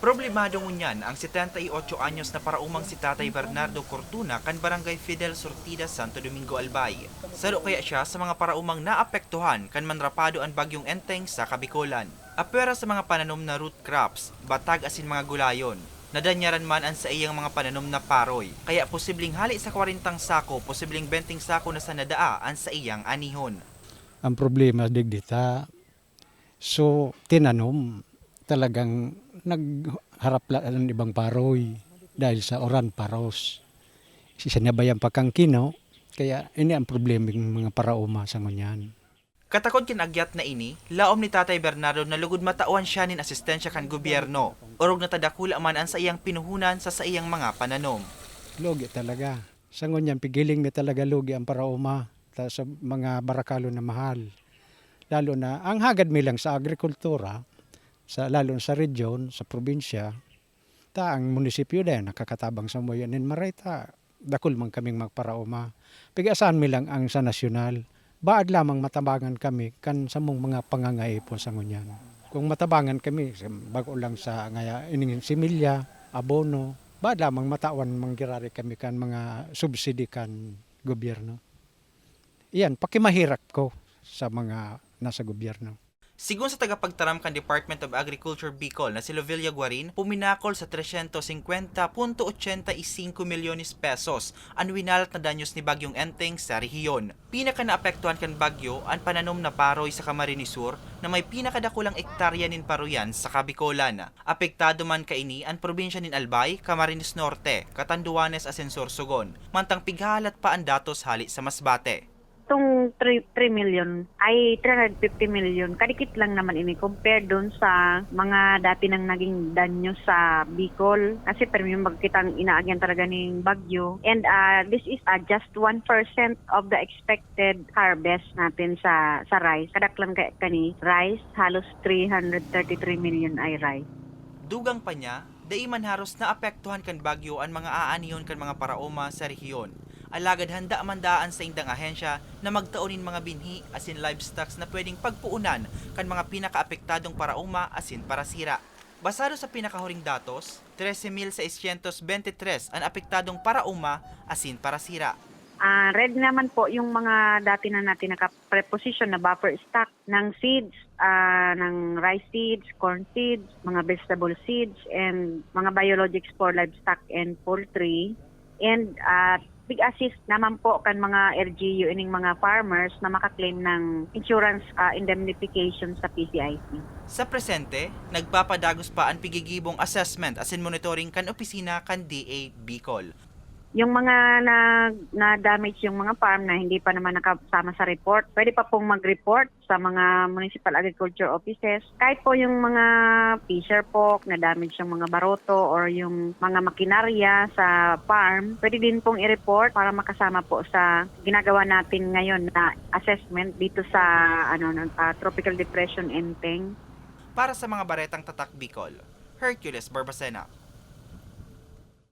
Problemado ngunyan ang 78 anyos na paraumang si Tatay Bernardo Cortuna kan Barangay Fidel Sortida, Santo Domingo, Albay. Salo kaya siya sa mga paraumang naapektuhan kan manrapado ang bagyong enteng sa Kabikolan. Apera sa mga pananom na root crops, batag asin mga gulayon. Nadanyaran man ang sa iyang mga pananom na paroy. Kaya posibleng hali sa 40 sako, posibleng 20 sako na sa nadaa ang sa iyang anihon. ang problema digdita. So, tinanom, talagang nagharap lang ng ibang paroy dahil sa oran paros. Sisanabayan pa kang kino, kaya ini ang problema ng mga parauma sa ngunyan. Katakod kinagyat na ini, laom ni Tatay Bernardo na lugod matauan siya nin asistensya kan gobyerno. Orog na tadakula man ang sa iyang pinuhunan sa sa iyang mga pananom. Logi talaga. Sa ngunyan, pigiling na talaga logi ang parauma sa mga barakalo na mahal. Lalo na, ang hagad mi lang sa agrikultura, sa, lalo sa region, sa probinsya, ta ang munisipyo din, nakakatabang sa moyan nin maray ta, dakul man kaming magparauma. Pigasaan mi lang ang sa nasyonal, baad lamang matabangan kami kan sa mong mga pangangaipon sa ngunyan. Kung matabangan kami, bago lang sa ngaya, ining similya, abono, baad lamang matawan manggirari kami kan mga subsidi kan gobyerno. Iyan, pakimahirap ko sa mga nasa gobyerno. Sigun sa tagapagtaram kan Department of Agriculture Bicol na si Lovilla Guarin, puminakol sa 350.85 milyones pesos ang winalat na danyos ni Bagyong Enteng sa rehiyon. Pinaka naapektuhan kan Bagyo ang pananom na paroy sa Camarines Sur na may pinakadakulang ektarya nin paroyan sa Kabikolan. Apektado man kaini ang probinsya nin Albay, Camarines Norte, Catanduanes, Asensor, Sugon, mantang pighalat pa ang datos hali sa Masbate. Itong 3, 3 million ay 350 million. Kadikit lang naman ini compared doon sa mga dati nang naging danyo sa Bicol. Kasi premium magkitang inaagyan talaga ng bagyo. And uh, this is uh, just 1% of the expected harvest natin sa sa rice. Kadaklan kay kani rice halos 333 million ay rice. Dugang pa niya, dai man haros na apektuhan kan bagyo ang mga aaniyon kan mga paraoma sa rehiyon. Alagad handa man daan sa indang ahensya na magtaonin mga binhi asin livestocks na pwedeng pagpuunan kan mga pinakaapektadong parauma asin parasira. Basado sa pinakahuring datos, 13,623 ang apektadong parauma asin parasira. Ah, red naman po yung mga dati na natin naka-preposition na buffer stock ng seeds, ah, ng rice seeds, corn seeds, mga vegetable seeds, and mga biologics for livestock and poultry. And ah, big assist naman po kan mga LGU ining mga farmers na makaklaim ng insurance ah, indemnification sa PCIC. Sa presente, nagpapadagos pa ang pigigibong assessment asin monitoring kan opisina kan DA Bicol. Yung mga na, na damage yung mga farm na hindi pa naman nakasama sa report, pwede pa pong mag-report sa mga municipal agriculture offices. Kahit po yung mga fisher poke na damage yung mga baroto or yung mga makinarya sa farm, pwede din pong i-report para makasama po sa ginagawa natin ngayon na assessment dito sa ano no, ah, tropical depression Enteng. Para sa mga baretang tatak Bicol, Hercules Barbacena.